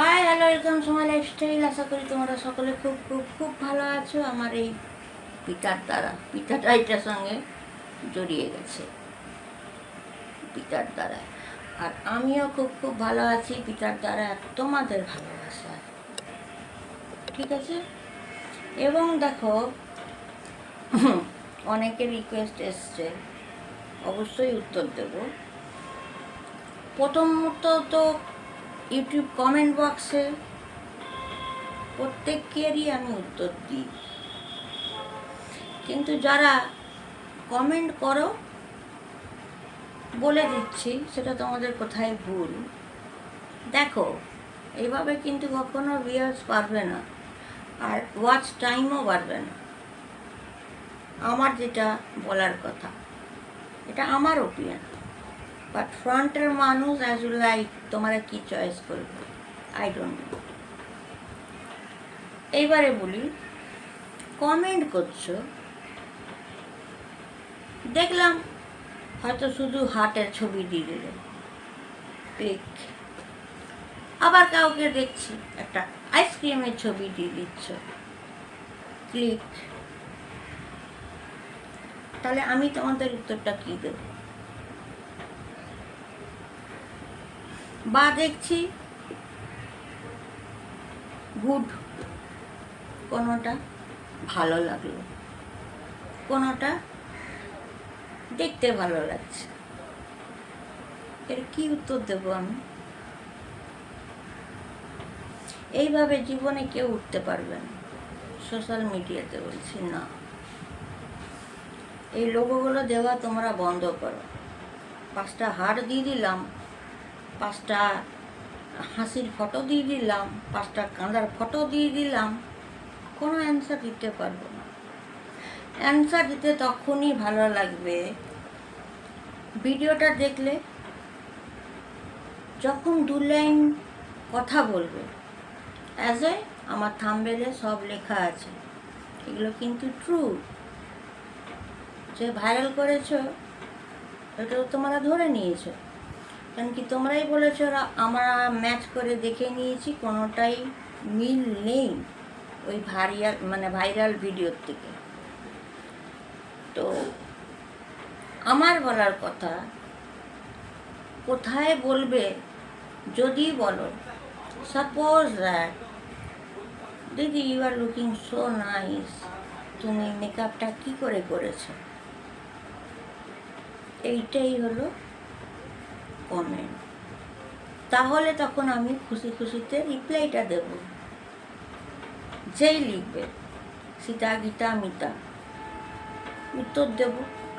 High hello welcome সময় lifestyle আশা করি তোমরা সকলে খুব খুব খুব ভালো আছো। আমার এই পিতার দ্বারা পিতাটা এটার সঙ্গে জড়িয়ে গেছে। পিতার দ্বারা। আর আমিও খুব খুব ভালো আছি। পিতার দ্বারা তোমাদের ভালোবাসা। ঠিক আছে? এবং দেখো অনেকের রিকোয়েস্ট এসছে। অবশ্যই উত্তর দেব। প্রথমত তো ইউটিউব কমেন্ট বক্সে প্রত্যেকেরই আমি উত্তর দিই। কিন্তু যারা কমেন্ট করো, বলে দিচ্ছি, সেটা তোমাদের কোথায় ভুল? দেখো এইভাবে কিন্তু কখনো ভিউয়ার্স পারবে না, আর ওয়াচ টাইমও বাড়বে না। আমার যেটা বলার কথা, এটা আমার ওপিনিয়ন বাট ফ্রন্টের মানুষ অ্যাজ ইউ লাইক তোমরা কি চয়েস করবে? আই ডোন্ট নো এইবারে বলি কমেন্ট করছ, দেখলাম হয়তো শুধু হাটের ছবি দিয়ে দিলে। ক্লিক আবার কাউকে দেখছি, একটা আইসক্রিমের ছবি দিয়ে দিচ্ছ। ক্লিক তাহলে আমি তোমাদের উত্তরটা কী দেবো? বা দেখছি গুড, কোনোটা ভালো লাগল, কোনোটা দেখতে ভালো লাগছে। এর কি উত্তর দেব আমি? এইভাবে জীবনে কেউ উঠতে পারবে না। সোশ্যাল মিডিয়াতে বলছি, না। এই লোগোগুলো দেওয়া তোমরা বন্ধ করো। পাঁচটা হার দিয়ে দিলাম পাঁচটা হাসির ফটো দিয়ে দিলাম, পাঁচটা কাঁদার ফটো দিয়ে দিলাম, কোনো অ্যান্সার দিতে পারব না। অ্যান্সার দিতে তখনই ভালো লাগবে ভিডিওটা দেখলে যখন দু লাইন কথা বলবে অ্যাজ এ আমার থাম্বেলে সব লেখা আছে। এগুলো কিন্তু ট্রু যে ভাইরাল করেছ, এটাও তোমরা ধরে নিয়েছো। কারণ কি তোমরাই বলেছ আমরা ম্যাচ করে দেখে নিয়েছি, কোনোটাই মিল নেই ওই ভাইরাল মানে ভাইরাল ভিডিওর থেকে। তো আমার বলার কথা, কোথায় বলবে যদি বলো সাপোজ দ্যাট দিদি you are looking so nice তুমি মেকআপটা কী করে করেছ? এইটাই হলো কমেন্ট তাহলে তখন আমি খুশি খুশিতে রিপ্লাইটা দেব। যেই লিখবে, সীতা, গীতা, মিতা। উত্তর দেব,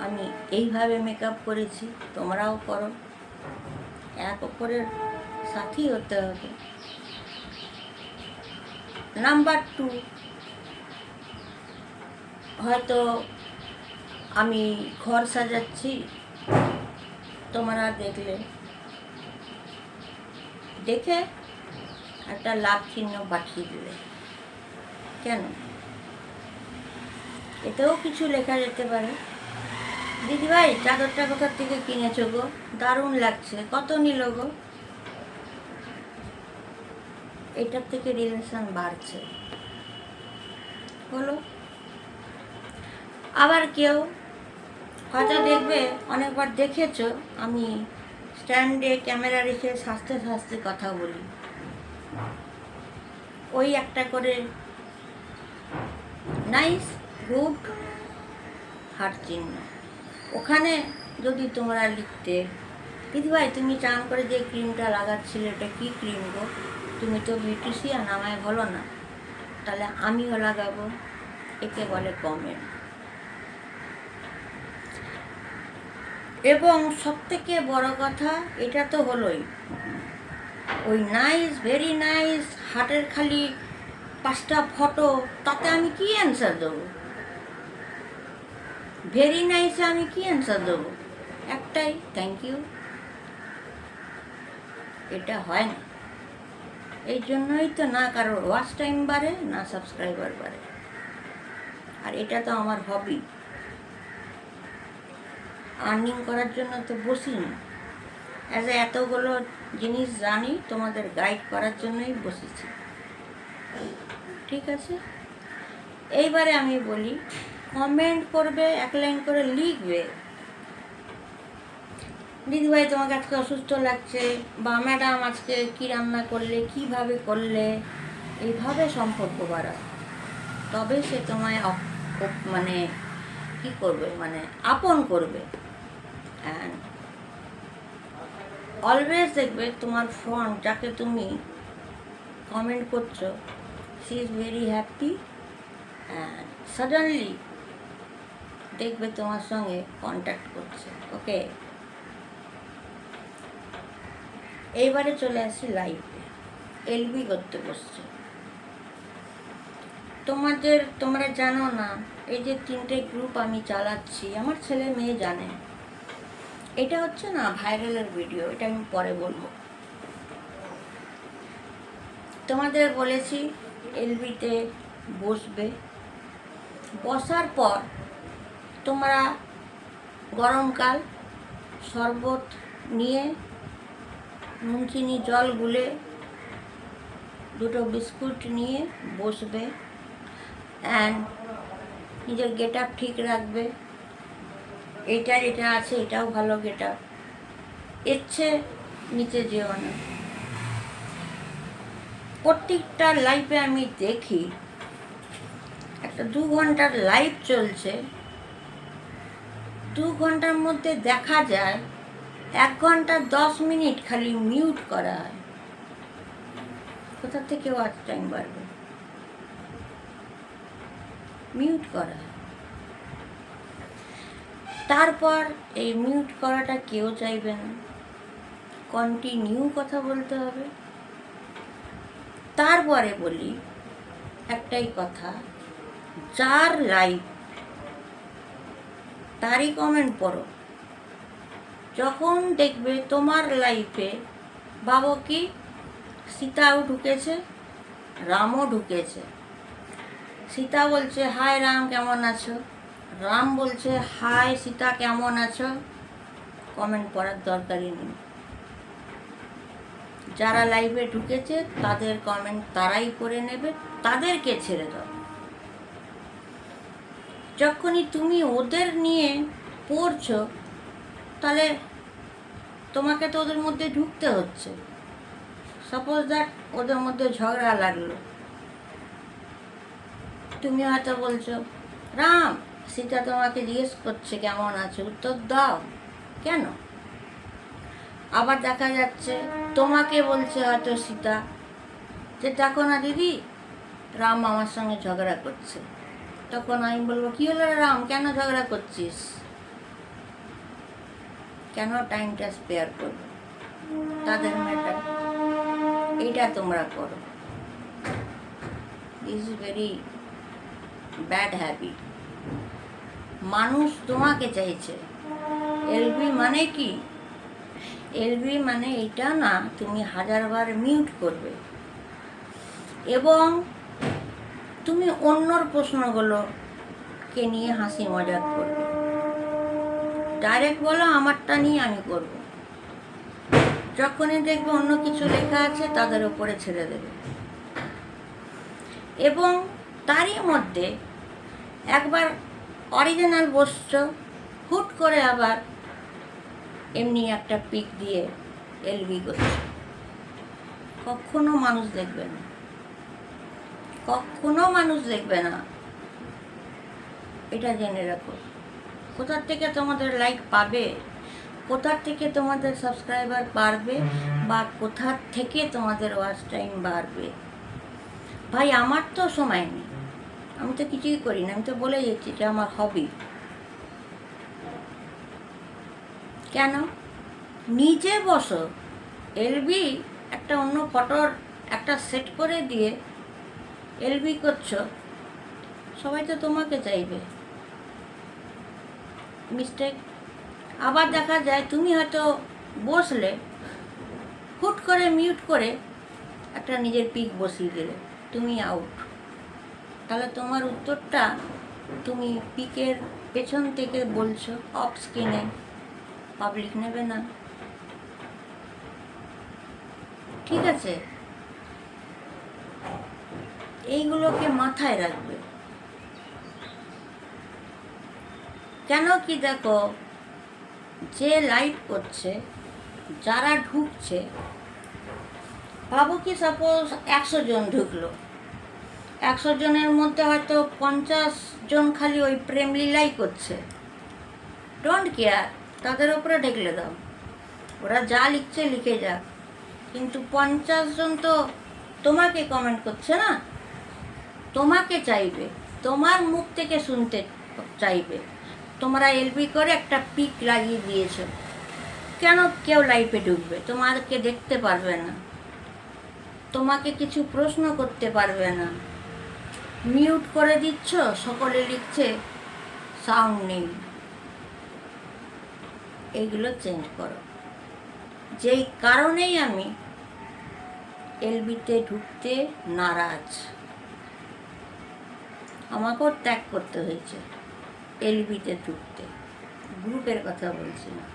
আমি এইভাবে মেকআপ করেছি, তোমরাও করো। এক অপরের সাথী হতে হবে। নাম্বার টু হয়তো আমি ঘর সাজাচ্ছি, তোমরা দেখলে। দেখে একটা লাভ চিহ্ন পাঠিয়ে দিলে। কেন? এতেও কিছু লেখা যেতে পারে। দিদিভাই, চাদরটা কোথার থেকে কিনেছো গো? দারুণ লাগছে, কত নিল গো? এটার থেকে রিলেশন বাড়ছে। হলো আবার কেউ? হয়তো দেখবে, অনেকবার দেখেছ, আমি স্ট্যান্ডে ক্যামেরা রেখে সাজতে সাজতে কথা বলি। ওই একটা করে নাইস গুড হার চিহ্ন। ওখানে যদি তোমরা লিখতে দিদিভাই তুমি চান করে যে ক্রিমটা লাগাচ্ছিলে, ওটা কী ক্রিম গো? তুমি তো বিউটিশিয়ান আমায় বলো না। তাহলে আমিও লাগাবো। একে বলে কমেন্ট এবং সবথেকে বড় কথা, এটা তো হলোই। ওই নাইস ভেরি নাইস হাটের খালি পাঁচটা ফটো তাতে আমি কি অ্যান্সার দেবো? ভেরি নাইসে আমি কি অ্যান্সার দেবো? একটাই থ্যাংক ইউ এটা হয় না। এই জন্যই তো না কারোর ওয়াচ টাইম বাড়ে, না সাবস্ক্রাইবার বাড়ে। আর এটা তো আমার হবি আর্নিং করার জন্য তো বসি না অ্যাজ এতগুলো জিনিস জানি, তোমাদের গাইড করার জন্যই বসেছি। ঠিক আছে? এইবারে আমি বলি কমেন্ট করবে, এক লাইন করে লিখবে। দিদিভাই তোমাকে আজকে অসুস্থ লাগছে, বা ম্যাডাম আজকে কী রান্না করলে, কীভাবে করলে, এইভাবে সম্পর্ক বাড়া তবে সে তোমায় মানে কি করবে মানে আপন করবে। অ্যান্ড অলওয়েজ দেখবে তোমার ফ্রন্ট যাকে তুমি কমেন্ট করছ she is very happy and suddenly দেখবে তোমার সঙ্গে কন্ট্যাক্ট করছে ওকে এইবারে চলে আসি লাইভে এলবি করতে বসছে। তোমাদের, তোমরা জানো না, এই যে তিনটে গ্রুপ আমি চালাচ্ছি, আমার ছেলে মেয়ে জানে। এটা হচ্ছে না ভাইরালের ভিডিও এটা আমি পরে বলব। তোমাদের বলেছি এলবিতে বসবে। বসার পর তোমরা গরমকাল শরবত নিয়ে নুন চিনি জল গুলে দুটো বিস্কুট নিয়ে বসবে। অ্যান্ড নিজের গেট আপ ঠিক রাখবে। এটা যেটা আছে, এটাও ভালো আপ ইচ্ছে নিচে যেও না। প্রত্যেকটা লাইফে আমি দেখি, একটা দু ঘণ্টার লাইভ চলছে। দু ঘণ্টার মধ্যে দেখা যায়, এক ঘণ্টা দশ মিনিট খালি মিউট করা হয়। কোথা থেকে ওয়াচ টাইম বাড়বে? মিউট করা হয়। তারপর এই মিউট করাটা কেউ চাইবে না। কন্টিনিউ কথা বলতে হবে। তারপরে বলি একটাই কথা, যার লাইফ তারই কমেন্ট পড়ো। যখন দেখবে তোমার লাইফে ভাবো কি, সীতাও ঢুকেছে, রামও ঢুকেছে। সীতা বলছে হাই রাম, কেমন আছো? রাম বলছে, হাই সীতা, কেমন আছো? কমেন্ট করার দরকারই নেই। যারা লাইভে ঢুকেছে, তাদের কমেন্ট তারাই করে নেবে, তাদেরকে ছেড়ে দাও। যখনই তুমি ওদের নিয়ে পড়ছো, তাহলে তোমাকে তো ওদের মধ্যে ঢুকতে হচ্ছে। সাপোজ দ্যাট ওদের মধ্যে ঝগড়া লাগল। তুমি হয়তো বলছো, রাম সীতা তোমাকে জিজ্ঞেস করছে, কেমন আছে? উত্তর, দাও। কেন? আবার দেখা যাচ্ছে, তোমাকে বলছে হয়তো সীতা, যে দেখো না দিদি, রাম আমার সঙ্গে ঝগড়া করছে। তখন আমি বলব, কি হলো রাম? কেন ঝগড়া করছিস? কেন টাইমটা স্পেয়ার করবে? তাদের ম্যাটার এইটা তোমরা করো। ইজ ভেরি ব্যাড হ্যাবিট মানুষ তোমাকে চাইছে। এলবি মানে কি? এলবি মানে এটা না, তুমি হাজারবার মিউট করবে। এবং তুমি অন্যর প্রশ্নগুলোকে নিয়ে হাসি মজাক করবে। ডাইরেক্ট বলো, আমারটা নিয়ে আমি করব। যখনই দেখবে অন্য কিছু লেখা আছে, তাদের উপরে ছেড়ে দেবে। এবং তারই মধ্যে একবার অরিজিনাল বসছ হুট করে আবার এমনি একটা পিক দিয়ে এলবি করছে। কখনো মানুষ দেখবে না। কখনো মানুষ দেখবে না। এটা জেনে রাখো। কোথার থেকে তোমাদের লাইক পাবে? কোথার থেকে তোমাদের সাবস্ক্রাইবার বাড়বে? বা কোথার থেকে তোমাদের ওয়াচ টাইম বাড়বে? ভাই, আমার তো সময় নেই। আমি তো কিছুই করি না, আমি তো বলে যাচ্ছি যে আমার হবি কেন? নিজে বসো এলবি একটা অন্য ফটোর একটা সেট করে দিয়ে এলবি করছ, সবাই তো তোমাকে চাইবে। মিস্টেক আবার দেখা যায় তুমি হয়তো বসলে, হুট করে মিউট করে একটা নিজের পিক বসিয়ে দিলে, তুমি আউট তাহলে তোমার উত্তরটা তুমি পিকের পেছন থেকে বলছো অফ স্ক্রিনে পাবলিক নেবে না। ঠিক আছে? এইগুলোকে মাথায় রাখবে। কেন কি দেখো, যে লাইভ করছে, যারা ঢুকছে, ভাবো কি সাপোজ একশো জন ঢুকলো। একশো জনের মধ্যে হয়তো পঞ্চাশ জন খালি ওই প্রেম লীলাই করছে। ডোন্ট কেয়ার তাদের ওপরে ঢেকলে দাও। ওরা যা লিখছে লিখে যাক। কিন্তু পঞ্চাশ জন তো তোমাকে কমেন্ট করছে না? তোমাকে চাইবে, তোমার মুখ থেকে শুনতে চাইবে। তোমরা এলবি করে একটা পিক লাগিয়ে দিয়েছ। কেন কেউ লাইফে ঢুকবে? তোমাকে দেখতে পারবে না। তোমাকে কিছু প্রশ্ন করতে পারবে না। মিউট করে দিচ্ছ, সকলে লিখছে সাউন্ড নেই এইগুলো চেঞ্জ করো। যেই কারণেই আমি এলবিতে ঢুকতে নারাজ, আমাকেও ত্যাগ করতে হয়েছে এলবিতে ঢুকতে। গ্রুপের কথা বলছি না।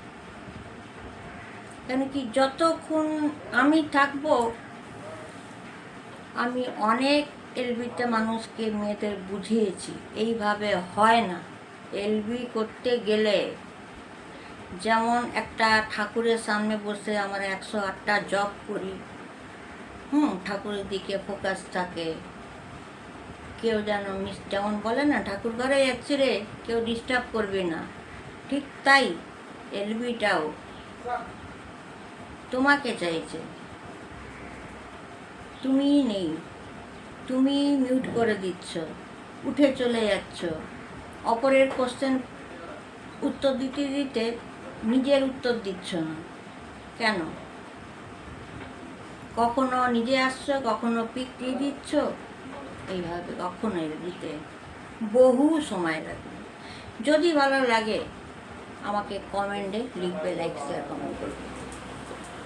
কেন কি যতক্ষণ আমি থাকব, আমি অনেক এলবিতে মানুষকে, মেয়েদের বুঝিয়েছি। এইভাবে হয় না। এলবি করতে গেলে যেমন একটা ঠাকুরের সামনে বসে আমরা একশো আটটা জব করি, হুম, ঠাকুরের দিকে ফোকাস থাকে। কেউ যেন মিস যেমন বলে না, ঠাকুর ঘরে যাচ্ছি রে, কেউ ডিস্টার্ব করবে না। ঠিক তাই এলবিটাও। তোমাকে চাইছে। তুমিই নেই। তুমি মিউট করে দিচ্ছ, উঠে চলে যাচ্ছ। অপরের কোশ্চেন উত্তর দিতে দিতে নিজের উত্তর দিচ্ছ না। কেন? কখনো নিজে আসছো, কখনো পিক দিয়ে দিচ্ছ? এইভাবে কখনো দিতে বহু সময় লাগবে। যদি ভালো লাগে, আমাকে কমেন্টে লিখবে লাইক শেয়ার কমেন্ট করবে।